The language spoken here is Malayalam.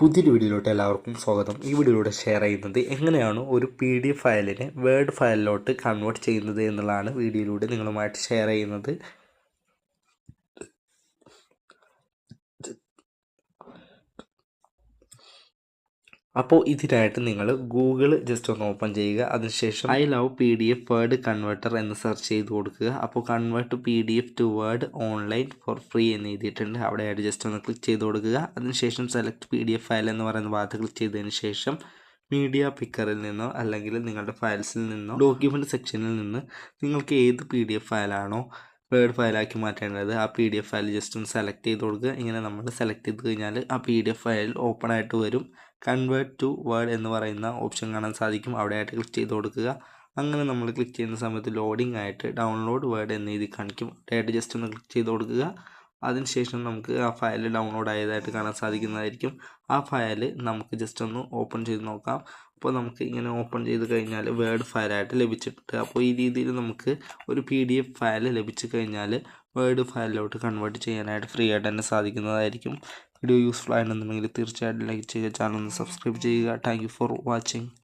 പുതിയൊരു വീഡിയോയിലോട്ട് എല്ലാവർക്കും സ്വാഗതം. ഈ വീഡിയോയിലൂടെ ഷെയർ ചെയ്യുന്നത് എങ്ങനെയാണ് ഒരു പി ഡി എഫ് ഫയലിനെ വേർഡ് ഫയലിലോട്ട് കൺവേർട്ട് ചെയ്യുന്നത് എന്നുള്ളതാണ് വീഡിയോയിലൂടെ നിങ്ങളുമായിട്ട് ഷെയർ ചെയ്യുന്നത്. അപ്പോൾ ഇതിനായിട്ട് നിങ്ങൾ ഗൂഗിൾ ജസ്റ്റ് ഒന്ന് ഓപ്പൺ ചെയ്യുക. അതിനുശേഷം I love P D F word converter എന്ന് സെർച്ച് ചെയ്ത് കൊടുക്കുക. അപ്പോൾ convert P D F to word online for free എന്ന് എഴുതിയിട്ടുണ്ട്. അവിടെയായിട്ട് ജസ്റ്റ് ഒന്ന് ക്ലിക്ക് ചെയ്ത് കൊടുക്കുക. അതിനുശേഷം select P D F file എന്ന് പറയുന്ന ഭാഗത്ത് ക്ലിക്ക് ചെയ്തതിന് ശേഷം മീഡിയ പിക്കറിൽ നിന്നോ അല്ലെങ്കിൽ നിങ്ങളുടെ ഫയൽസിൽ നിന്നോ ഡോക്യുമെന്റ് സെക്ഷനിൽ നിന്ന് നിങ്ങൾക്ക് ഏത് പി ഡി എഫ് ഫയലാണോ വേർഡ് ഫയലാക്കി മാറ്റേണ്ടത്. ആ P D F file just ഒന്ന് സെലക്ട് ചെയ്ത് കൊടുക്കുക. ഇങ്ങനെ നമ്മൾ സെലക്ട് ചെയ്ത് കഴിഞ്ഞാൽ ആ P D F file open ആയിട്ട് വരും. കൺവേർട്ട് ടു വേർഡ് എന്ന് പറയുന്ന ഓപ്ഷൻ കാണാൻ സാധിക്കും. അവിടെയായിട്ട് ക്ലിക്ക് ചെയ്ത് കൊടുക്കുക. അങ്ങനെ നമ്മൾ ക്ലിക്ക് ചെയ്യുന്ന സമയത്ത് ലോഡിംഗ് ആയിട്ട് ഡൗൺലോഡ് വേർഡ് എന്ന് രീതി കാണിക്കും. അവിടെയായിട്ട് ജസ്റ്റ് ഒന്ന് ക്ലിക്ക് ചെയ്ത് കൊടുക്കുക. അതിനുശേഷം നമുക്ക് ആ ഫയൽ ഡൗൺലോഡ് ആയതായിട്ട് കാണാൻ സാധിക്കുന്നതായിരിക്കും. ആ ഫയൽ നമുക്ക് ജസ്റ്റ് ഒന്ന് ഓപ്പൺ ചെയ്ത് നോക്കാം. അപ്പോൾ നമുക്ക് ഇങ്ങനെ ഓപ്പൺ ചെയ്ത് കഴിഞ്ഞാൽ വേർഡ് ഫയലായിട്ട് ലഭിച്ചിട്ടുണ്ട്. അപ്പോൾ ഈ രീതിയിൽ നമുക്ക് ഒരു പി ഡി എഫ് ഫയൽ ലഭിച്ചു കഴിഞ്ഞാൽ വേർഡ് ഫയലിലോട്ട് കൺവേർട്ട് ചെയ്യാനായിട്ട് ഫ്രീ ആയിട്ട് തന്നെ സാധിക്കുന്നതായിരിക്കും. വീഡിയോ യൂസ്ഫുൾ ആയിട്ടുണ്ടെന്നുണ്ടെങ്കിൽ തീർച്ചയായിട്ടും ലൈക്ക് ചെയ്യുക. ചാനൽ ഒന്ന് സബ്സ്ക്രൈബ് ചെയ്യുക. Thank for watching